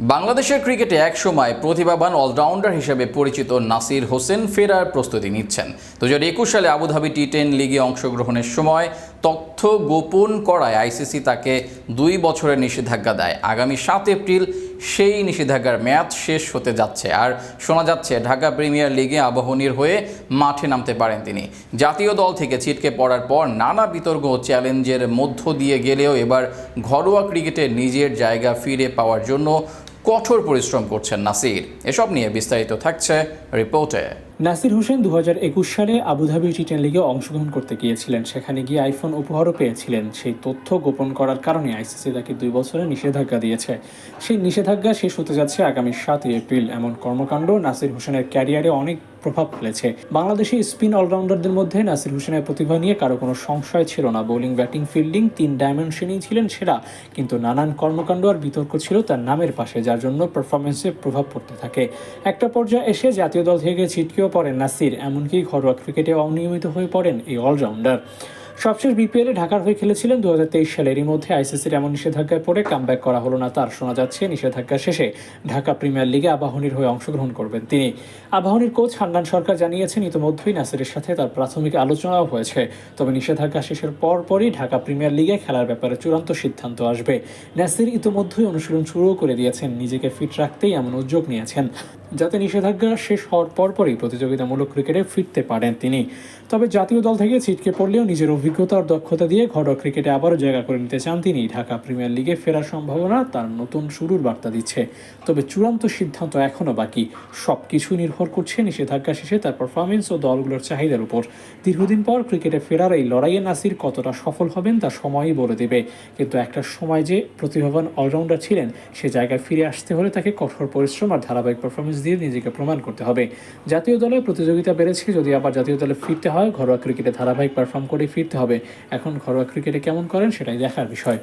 বাংলাদেশের ক্রিকেটে একসময় প্রতিভাবান অলরাউন্ডার হিসেবে পরিচিত নাসির হোসেন ফেরার প্রস্তুতি নিচ্ছেন। দু একুশ সালে আবুধাবি টি টেন লিগে অংশগ্রহণের সময় তথ্য গোপন করায় আইসিসি তাকে দুই বছরের নিষেধাজ্ঞা দেয়। আগামী সাত এপ্রিল সেই নিষেধাজ্ঞার মেয়াদ শেষ হতে যাচ্ছে আর শোনা যাচ্ছে, ঢাকা প্রিমিয়ার লিগে আবাহনীর হয়ে মাঠে নামতে পারেন তিনি। জাতীয় দল থেকে ছিটকে পড়ার পর নানা বিতর্ক ও চ্যালেঞ্জের মধ্য দিয়ে গেলেও এবার ঘরোয়া ক্রিকেটে নিজের জায়গা ফিরে পাওয়ার জন্য কঠোর পরিশ্রম করছেন নাসির। এসব নিয়ে বিস্তারিত থাকছে রিপোর্টে। নাসির হোসেন দু হাজার একুশ সালে আবুধাবি টি টেন লিগে অংশগ্রহণ করতে গিয়েছিলেন। সেখানে গিয়ে আইফোন উপহারও পেয়েছিলেন। সেই তথ্য গোপন করার কারণে আইসিসি তাকে দুই বছরের নিষেধাজ্ঞা দিয়েছে। সেই নিষেধাজ্ঞা শেষ হতে যাচ্ছে আগামী সাতই এপ্রিল। এমন কর্মকাণ্ড নাসির হোসেনের ক্যারিয়ারে অনেক প্রভাব ফেলেছে। বাংলাদেশি স্পিন অলরাউন্ডারদের মধ্যে নাসির হোসেনের প্রতিভা নিয়ে কারও কোনো সংশয় ছিল না। বোলিং, ব্যাটিং, ফিল্ডিং তিন ডাইমেনশনেই ছিলেন সেরা। কিন্তু নানান কর্মকাণ্ড আর বিতর্ক ছিল তার নামের পাশে, যার জন্য পারফরমেন্সে প্রভাব পড়তে থাকে। একটা পর্যায়ে এসে জাতীয় দল থেকে ছিটকেও পড়েন নাসির, এমনকি ঘরোয়া ক্রিকেটে অনিয়মিত হয়ে পড়েন এই অলরাউন্ডার। সবশেষ বিপিএলে ঢাকার হয়ে খেলেছিলেন দু সালে এরই মধ্যে আইসিসির এমন নিষেধাজ্ঞায় পড়ে কামব্যাক করা হলো না, তার শোনা যাচ্ছে নিষেধাজ্ঞা শেষে ঢাকা প্রিমিয়ার লিগে আবাহনীর হয়ে অংশগ্রহণ করবেন তিনি। আবাহনীর কোচ হান্নান সরকার জানিয়েছেন, ইতিমধ্যেই নাসিরের সাথে তার প্রাথমিক আলোচনাও হয়েছে। তবে নিষেধাজ্ঞা শেষের পরপরই ঢাকা প্রিমিয়ার লিগে খেলার ব্যাপারে চূড়ান্ত সিদ্ধান্ত আসবে। নাসির ইতিমধ্যেই অনুশীলন শুরুও করে দিয়েছেন, নিজেকে ফিট রাখতেই এমন উদ্যোগ নিয়েছেন। যাতে নিষেধাজ্ঞা শেষ হওয়ার পরপরই প্রতিযোগিতামূলক ক্রিকেটে ফিরতে পারেন তিনি। তবে জাতীয় দল থেকে ছিটকে পড়লেও নিজের অভিজ্ঞতা আর দক্ষতা দিয়ে ঘরোয়া ক্রিকেটে আবারও জায়গা করে নিতে চান তিনি। ঢাকা প্রিমিয়ার লিগে ফেরার সম্ভাবনা তার নতুন শুরুর বার্তা দিচ্ছে। তবে চূড়ান্ত সিদ্ধান্ত এখনও বাকি। সব কিছু নির্ভর করছে নিষেধাজ্ঞা শেষে তার পারফরমেন্স ও দলগুলোর চাহিদার উপর। দীর্ঘদিন পর ক্রিকেটে ফেরার এই লড়াইয়ে নাসির কতটা সফল হবেন তা সময়ই বলে দেবে। কিন্তু একটা সময় যে প্রতিভাবান অলরাউন্ডার ছিলেন, সে জায়গায় ফিরে আসতে হলে তাকে কঠোর পরিশ্রম আর ধারাবাহিক পারফরমেন্স দিয়ে নিজেকে প্রমাণ করতে হবে। জাতীয় দলে প্রতিযোগিতা বেড়েছে, যদি আবার জাতীয় দলে ফিরতে হয়, ঘরোয়া ক্রিকেটে ধারাবাহিক পারফর্ম করে ফিরতে হবে। এখন ঘরোয়া ক্রিকেটে কেমন করেন, সেটাই দেখার বিষয়।